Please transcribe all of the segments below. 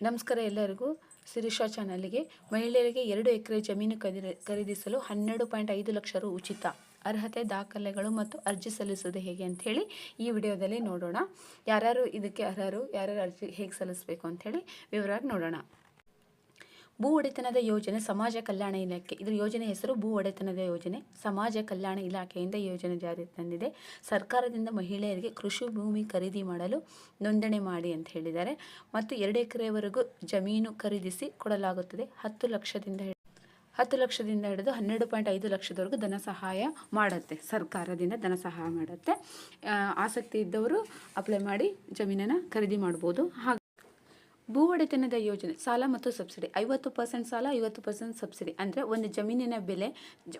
ನಮಸ್ಕಾರ ಎಲ್ಲರಿಗೂ. ಶಿರೀಷಾ ಚಾನಲ್ಗೆ ಮಹಿಳೆಯರಿಗೆ ಎರಡು ಎಕರೆ ಜಮೀನು ಖರೀದಿ ಖರೀದಿಸಲು ಹನ್ನೆರಡು ಪಾಯಿಂಟ್ ಐದು ಲಕ್ಷ ರು ಉಚಿತ. ಅರ್ಹತೆ, ದಾಖಲೆಗಳು ಮತ್ತು ಅರ್ಜಿ ಸಲ್ಲಿಸುವುದು ಹೇಗೆ ಅಂಥೇಳಿ ಈ ವಿಡಿಯೋದಲ್ಲಿ ನೋಡೋಣ. ಯಾರ್ಯಾರು ಇದಕ್ಕೆ ಅರ್ಹರು, ಯಾರ್ಯಾರು ಅರ್ಜಿ ಹೇಗೆ ಸಲ್ಲಿಸಬೇಕು ಅಂಥೇಳಿ ವಿವರವಾಗಿ ನೋಡೋಣ. ಭೂ ಒಡೆತನದ ಯೋಜನೆ ಸಮಾಜ ಕಲ್ಯಾಣ ಇಲಾಖೆ. ಇದರ ಯೋಜನೆ ಹೆಸರು ಭೂ ಒಡೆತನದ ಯೋಜನೆ, ಸಮಾಜ ಕಲ್ಯಾಣ ಇಲಾಖೆಯಿಂದ ಯೋಜನೆ ಜಾರಿಗೆ ತಂದಿದೆ. ಸರ್ಕಾರದಿಂದ ಮಹಿಳೆಯರಿಗೆ ಕೃಷಿ ಭೂಮಿ ಖರೀದಿ ಮಾಡಲು ನೋಂದಣಿ ಮಾಡಿ ಅಂತ ಹೇಳಿದ್ದಾರೆ. ಮತ್ತು ಎರಡು ಎಕರೆವರೆಗೂ ಜಮೀನು ಖರೀದಿಸಿ ಕೊಡಲಾಗುತ್ತದೆ. ಹತ್ತು ಲಕ್ಷದಿಂದ ಹತ್ತು ಲಕ್ಷದಿಂದ ಹಿಡಿದು ಹನ್ನೆರಡು ಪಾಯಿಂಟ್ ಐದು ಲಕ್ಷದವರೆಗೂ ಧನ ಸಹಾಯ ಮಾಡುತ್ತೆ. ಸರ್ಕಾರದಿಂದ ಧನ ಸಹಾಯ ಮಾಡುತ್ತೆ. ಆಸಕ್ತಿ ಇದ್ದವರು ಅಪ್ಲೈ ಮಾಡಿ ಜಮೀನನ್ನು ಖರೀದಿ ಮಾಡ್ಬೋದು. ಹಾಗೆ ಭೂ ಒಡೆತನದ ಯೋಜನೆ, ಸಾಲ ಮತ್ತು ಸಬ್ಸಿಡಿ. ಐವತ್ತು ಪರ್ಸೆಂಟ್ ಸಾಲ, ಐವತ್ತು ಪರ್ಸೆಂಟ್ ಸಬ್ಸಿಡಿ. ಅಂದರೆ ಒಂದು ಜಮೀನಿನ ಬೆಲೆ,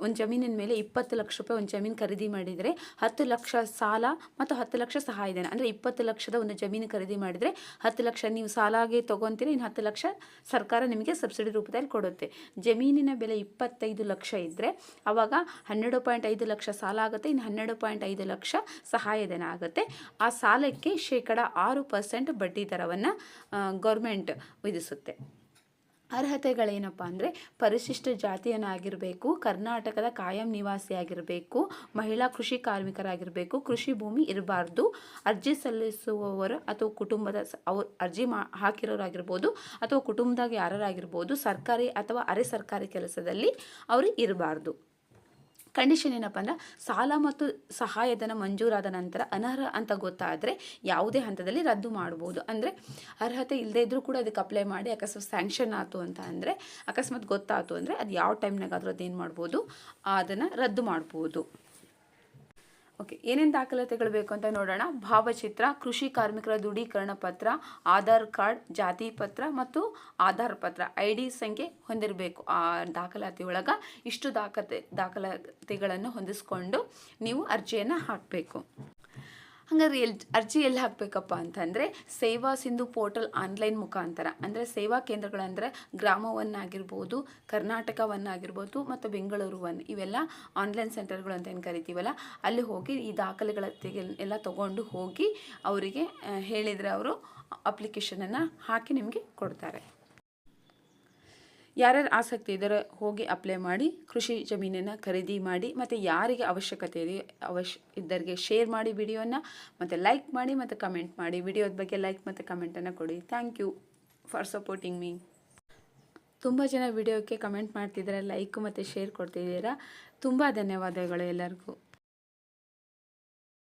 ಒಂದು ಜಮೀನಿನ ಮೇಲೆ ಇಪ್ಪತ್ತು ಲಕ್ಷ ರೂಪಾಯಿ ಒಂದು ಜಮೀನು ಖರೀದಿ ಮಾಡಿದರೆ ಹತ್ತು ಲಕ್ಷ ಸಾಲ ಮತ್ತು ಹತ್ತು ಲಕ್ಷ ಸಹಾಯಧನ ಅಂದರೆ ಇಪ್ಪತ್ತು ಲಕ್ಷದ ಒಂದು ಜಮೀನು ಖರೀದಿ ಮಾಡಿದರೆ ಹತ್ತು ಲಕ್ಷ ನೀವು ಸಾಲಾಗಿ ತೊಗೊತೀರಿ, ಇನ್ನು ಹತ್ತು ಲಕ್ಷ ಸರ್ಕಾರ ನಿಮಗೆ ಸಬ್ಸಿಡಿ ರೂಪದಲ್ಲಿ ಕೊಡುತ್ತೆ. ಜಮೀನಿನ ಬೆಲೆ ಇಪ್ಪತ್ತೈದು ಲಕ್ಷ ಇದ್ದರೆ ಆವಾಗ ಹನ್ನೆರಡು ಪಾಯಿಂಟ್ ಐದು ಲಕ್ಷ ಸಾಲ ಆಗುತ್ತೆ, ಇನ್ನು ಹನ್ನೆರಡು ಪಾಯಿಂಟ್ ಐದು ಲಕ್ಷ ಸಹಾಯಧನ ಆಗುತ್ತೆ. ಆ ಸಾಲಕ್ಕೆ ಶೇಕಡ ಆರು ಪರ್ಸೆಂಟ್ ಬಡ್ಡಿ ದರವನ್ನು ವಿಧಿಸುತ್ತೆ. ಅರ್ಹತೆಗಳೇನಪ್ಪ ಅಂದರೆ ಪರಿಶಿಷ್ಟ ಜಾತಿಯನ್ನಾಗಿರಬೇಕು, ಕರ್ನಾಟಕದ ಕಾಯಂ ನಿವಾಸಿಯಾಗಿರಬೇಕು, ಮಹಿಳಾ ಕೃಷಿ ಕಾರ್ಮಿಕರಾಗಿರಬೇಕು, ಕೃಷಿ ಭೂಮಿ ಇರಬಾರ್ದು, ಅರ್ಜಿ ಸಲ್ಲಿಸುವವರು ಅಥವಾ ಕುಟುಂಬದ ಅವ್ರು ಅರ್ಜಿ ಮಾ ಹಾಕಿರೋರಾಗಿರ್ಬೋದು ಅಥವಾ ಕುಟುಂಬದಾಗ ಯಾರಾಗಿರ್ಬೋದು ಸರ್ಕಾರಿ ಅಥವಾ ಅರೆ ಸರ್ಕಾರಿ ಕೆಲಸದಲ್ಲಿ ಅವರು ಇರಬಾರ್ದು. ಕಂಡೀಷನ್ ಏನಪ್ಪ ಅಂದ್ರೆ ಸಾಲ ಮತ್ತು ಸಹಾಯಧನ ಮಂಜೂರಾದ ನಂತರ ಅನರ್ಹ ಅಂತ ಗೊತ್ತಾದರೆ ಯಾವುದೇ ಹಂತದಲ್ಲಿ ರದ್ದು ಮಾಡ್ಬೋದು. ಅಂದರೆ ಅರ್ಹತೆ ಇಲ್ಲದೇ ಇದ್ದರೂ ಕೂಡ ಅದಕ್ಕೆ ಅಪ್ಲೈ ಮಾಡಿ ಅಕಸ್ಮಾತ್ ಸ್ಯಾಂಕ್ಷನ್ ಆಯಿತು ಅಂತ ಅಂದರೆ ಅಕಸ್ಮಾತ್ ಗೊತ್ತಾಯ್ತು ಅಂದರೆ ಅದು ಯಾವ ಟೈಮ್ನಾಗಾದರೂ ಅದೇನು ಮಾಡ್ಬೋದು, ಅದನ್ನು ರದ್ದು ಮಾಡ್ಬೋದು. ಓಕೆ ಏನೇನು ದಾಖಲಾತಿಗಳು ಬೇಕು ಅಂತ ನೋಡೋಣ. ಭಾವಚಿತ್ರ, ಕೃಷಿ ಕಾರ್ಮಿಕರ ದೃಢೀಕರಣ ಪತ್ರ, ಆಧಾರ್ ಕಾರ್ಡ್, ಜಾತಿ ಪತ್ರ ಮತ್ತು ಆಧಾರ್ ಪತ್ರ ಐ ಡಿ ಸಂಖ್ಯೆ ಹೊಂದಿರಬೇಕು. ಆ ದಾಖಲಾತಿ ಒಳಗೆ ಇಷ್ಟು ದಾಖತೆ ದಾಖಲಾತಿಗಳನ್ನು ಹೊಂದಿಸ್ಕೊಂಡು ನೀವು ಅರ್ಜಿಯನ್ನು ಹಾಕಬೇಕು. ಹಾಗಾದ್ರೆ ಎಲ್ಲಿ ಅರ್ಜಿ ಎಲ್ಲಿ ಹಾಕಬೇಕಪ್ಪ ಅಂತಂದರೆ ಸೇವಾ ಸಿಂಧು ಪೋರ್ಟಲ್ ಆನ್ಲೈನ್ ಮುಖಾಂತರ. ಅಂದರೆ ಸೇವಾ ಕೇಂದ್ರಗಳಂದರೆ ಗ್ರಾಮವನ್ನಾಗಿರ್ಬೋದು, ಕರ್ನಾಟಕವನ್ನಾಗಿರ್ಬೋದು ಮತ್ತು ಬೆಂಗಳೂರು ಒನ್ ಇವೆಲ್ಲ ಆನ್ಲೈನ್ ಸೆಂಟರ್ಗಳು ಅಂತ ಏನು ಕರಿತೀವಲ್ಲ, ಅಲ್ಲಿ ಹೋಗಿ ಈ ದಾಖಲೆಗಳ ತೆಗೆ- ಎಲ್ಲ ತೊಗೊಂಡು ಹೋಗಿ ಅವರಿಗೆ ಹೇಳಿದರೆ ಅವರು ಅಪ್ಲಿಕೇಶನನ್ನು ಹಾಕಿ ನಿಮಗೆ ಕೊಡ್ತಾರೆ. ಯಾರ್ಯಾರು ಆಸಕ್ತಿ ಇದ್ದಾರೆ ಹೋಗಿ ಅಪ್ಲೈ ಮಾಡಿ, ಕೃಷಿ ಜಮೀನನ್ನು ಖರೀದಿ ಮಾಡಿ, ಮತ್ತು ಯಾರಿಗೆ ಅವಶ್ಯಕತೆ ಇದೆ, ಅವಶ್ ಇದ್ದರಿಗೆ ಶೇರ್ ಮಾಡಿ ವಿಡಿಯೋನ ಮತ್ತು ಲೈಕ್ ಮಾಡಿ, ಮತ್ತು ಕಮೆಂಟ್ ಮಾಡಿ. ವಿಡಿಯೋದ ಬಗ್ಗೆ ಲೈಕ್ ಮತ್ತು ಕಮೆಂಟನ್ನು ಕೊಡಿ. Thank you for supporting me ತುಂಬ ಜನ ವಿಡಿಯೋಕ್ಕೆ ಕಮೆಂಟ್ ಮಾಡ್ತಿದ್ದಾರೆ ಲೈಕ್ ಮತ್ತು ಶೇರ್ ಕೊಡ್ತಿದ್ದೀರಾ ತುಂಬ ಧನ್ಯವಾದಗಳು ಎಲ್ಲರಿಗೂ.